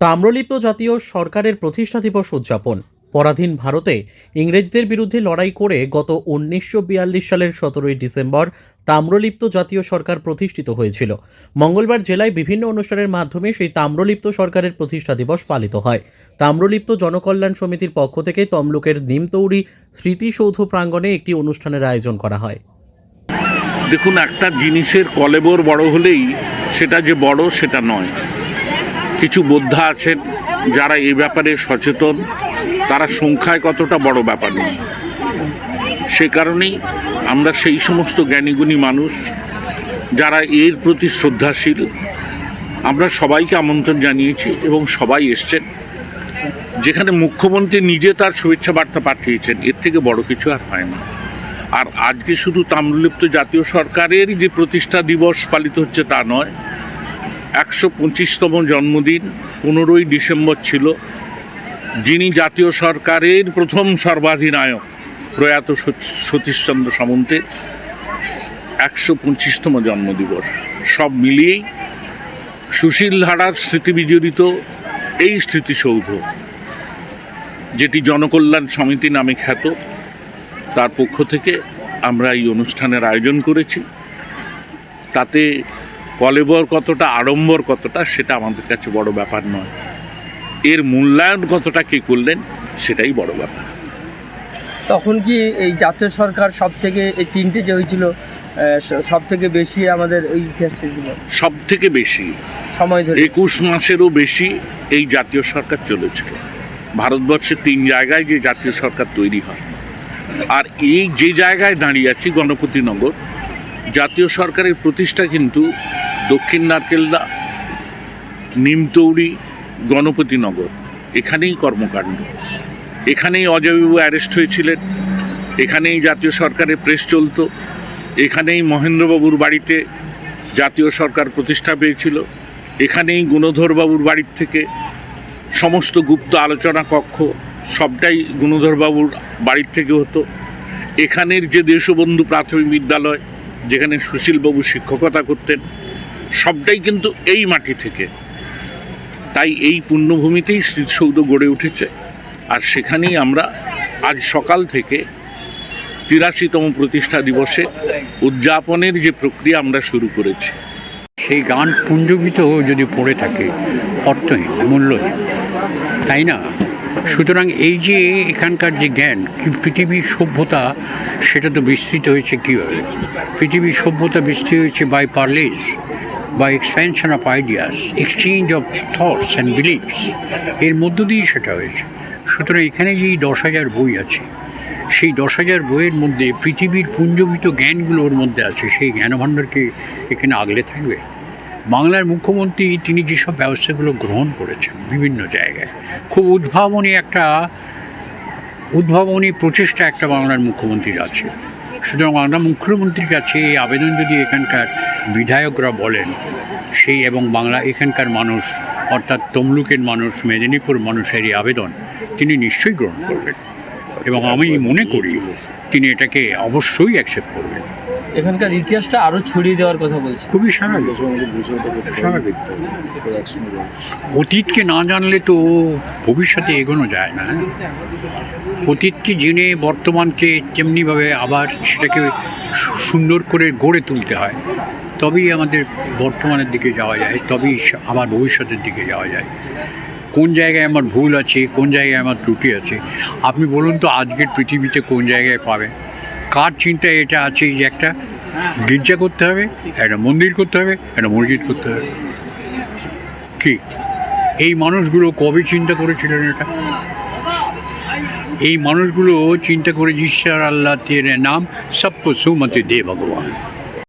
তাম্রলিপ্ত জাতীয় সরকারের প্রতিষ্ঠা দিবস উদযাপন। পরাধীন ভারতে ইংরেজদের বিরুদ্ধে লড়াই করে গত উনিশশো বিয়াল্লিশ সালের সতেরোই ডিসেম্বর তাম্রলিপ্ত জাতীয় সরকার প্রতিষ্ঠিত হয়েছিল। মঙ্গলবার জেলায় বিভিন্ন অনুষ্ঠানের মাধ্যমে সেই তাম্রলিপ্ত সরকারের প্রতিষ্ঠা দিবস পালিত হয়। তাম্রলিপ্ত জনকল্যাণ সমিতির পক্ষ থেকে তমলুকের নিমতৌড়ি স্মৃতিসৌধ প্রাঙ্গণে একটি অনুষ্ঠানের আয়োজন করা হয়। দেখুন, একটা জিনিসের কলেবর বড় হলেই সেটা যে বড় সেটা নয়। কিছু বোদ্ধা আছেন যারা এই ব্যাপারে সচেতন। তারা সংখ্যায় কতটা বড় ব্যাপার নয়। সে কারণেই আমরা সেই সমস্ত জ্ঞানীগুণী মানুষ যারা এর প্রতি শ্রদ্ধাশীল, আমরা সবাইকে আমন্ত্রণ জানিয়েছি এবং সবাই এসছেন। যেখানে মুখ্যমন্ত্রী নিজে তার শুভেচ্ছা বার্তা পাঠিয়েছেন, এর থেকে বড় কিছু আর হয় না। আর আজকে শুধু তাম্রলিপ্ত জাতীয় সরকারের যে প্রতিষ্ঠা দিবস পালিত হচ্ছে তা নয় একশো পঁচিশতম জন্মদিন, পনেরোই ডিসেম্বর ছিল, যিনি জাতীয় সরকারের প্রথম সর্বাধিনায়ক প্রয়াত সত- সতীশচন্দ্র সামন্তের একশো পঁচিশতম জন্মদিবস। সব মিলিয়েই সুশীল ধারার স্মৃতি বিজড়িত এই স্মৃতিসৌধ, যেটি জনকল্যাণ সমিতি নামে খ্যাত, তার পক্ষ থেকে আমরা এই অনুষ্ঠানের আয়োজন করেছি। তাতে কলেবর কতটা আড়ম্বর কতটা সেটা আমাদের কাছে বড় ব্যাপার নয়। এর মূল্যায়ন কতটা কে করলেন সেটাই বড় ব্যাপার। তখন কি এই জাতীয় সরকার সব থেকে এই তিনটে যে হয়েছিল সব থেকে বেশি আমাদের এই ইতিহাস সব থেকে বেশি। সময় ধরে। একুশ মাসেরও বেশি এই জাতীয় সরকার চলেছিল। ভারতবর্ষের তিন জায়গায় যে জাতীয় সরকার তৈরি হয়। আর এই যে জায়গায় দাঁড়িয়ে আছি গণপতিনগর জাতীয় সরকারের প্রতিষ্ঠা কিন্তু দক্ষিণ নারকেলদা নিমতৌড়ি গণপতিনগর এখানেই কর্মকাণ্ড। এখানেই অজয়বাবু অ্যারেস্ট হয়েছিলেন। এখানেই জাতীয় সরকারের প্রেস চলতো। এখানেই মহেন্দ্রবাবুর বাড়িতে জাতীয় সরকার প্রতিষ্ঠা পেয়েছিল। এখানেই গুণধরবাবুর বাড়ির থেকে সমস্ত গুপ্ত আলোচনা কক্ষ সবটাই গুণধরবাবুর বাড়ির থেকে হতো। এখানের যে দেশবন্ধু প্রাথমিক বিদ্যালয় যেখানে সুশীলবাবু শিক্ষকতা করতেন, সবটাই কিন্তু এই মাটি থেকে। তাই এই পুণ্যভূমিতেই স্মৃতিসৌধ গড়ে উঠেছে। আর সেখানেই আমরা আজ সকাল থেকে তিরাশিতম প্রতিষ্ঠা দিবসে উদযাপনের যে প্রক্রিয়া আমরা শুরু করেছি। সেই গান পুঞ্জীভূত যদি পড়ে থাকে, অর্থহীন, মূল্যহীন, তাই না? সুতরাং এই যে এখানকার যে জ্ঞান, পৃথিবীর সভ্যতা, সেটা তো বিস্তৃত হয়েছে কীভাবে? পৃথিবীর সভ্যতা বিস্তৃত হয়েছে by parley by expansion of ideas exchange of thoughts and beliefs এর মধ্য দিয়েই সেটা হয়েছে। সুতরাং এখানে যেই দশ হাজার বই আছে, সেই দশ হাজার বইয়ের মধ্যে পৃথিবীর পুঞ্জীভূত জ্ঞানগুলো ওর মধ্যে আছে। সেই জ্ঞানভাণ্ডারকে এখানে আগলে থাকবে? বাংলার মুখ্যমন্ত্রী, তিনি যেসব ব্যবস্থাগুলো গ্রহণ করেছেন বিভিন্ন জায়গায়, খুব উদ্ভাবনী একটা, উদ্ভাবনী প্রচেষ্টা একটা বাংলার মুখ্যমন্ত্রীর আছে। সুতরাং বাংলা মুখ্যমন্ত্রীর কাছে এই আবেদন যদি এখানকার বিধায়করা বলেন, সেই এবং বাংলা এখানকার মানুষ, অর্থাৎ তমলুকের মানুষ, মেদিনীপুর মানুষের এই আবেদন, তিনি নিশ্চয়ই গ্রহণ করবেন। এবং আমি মনে করি, তিনি এটাকে অবশ্যই অ্যাকসেপ্ট করবেন। এখানকার ইতিহাসটা আরও ছড়িয়ে দেওয়ার কথা বলছি। খুবই স্বাভাবিক। স্বাভাবিক। অতীতকে না জানলে তো ভবিষ্যতে এগোনো যায় না হ্যাঁ? অতীতকে জেনে বর্তমানকে তেমনিভাবে আবার সেটাকে সু- সুন্দর করে গড়ে তুলতে হয়। তবেই আমাদের বর্তমানের দিকে যাওয়া যায় তবেই আবার ভবিষ্যতের দিকে যাওয়া যায়। কোন জায়গায় আমার ভুল আছে কোন জায়গায় আমার ত্রুটি আছে আপনি বলুন তো আজকের পৃথিবীতে কোন জায়গায় পাবেন? কার চিন্তা এটা আছে যে একটা গির্জা করতে হবে, একটা মন্দির করতে হবে, একটা মসজিদ করতে হবে। কি? এই মানুষগুলো কবে চিন্তা করেছিলেন এটা? এই মানুষগুলো চিন্তা করে, ঈশ্বর আল্লাহ তের নাম সবকো সুমতি দে ভগবান।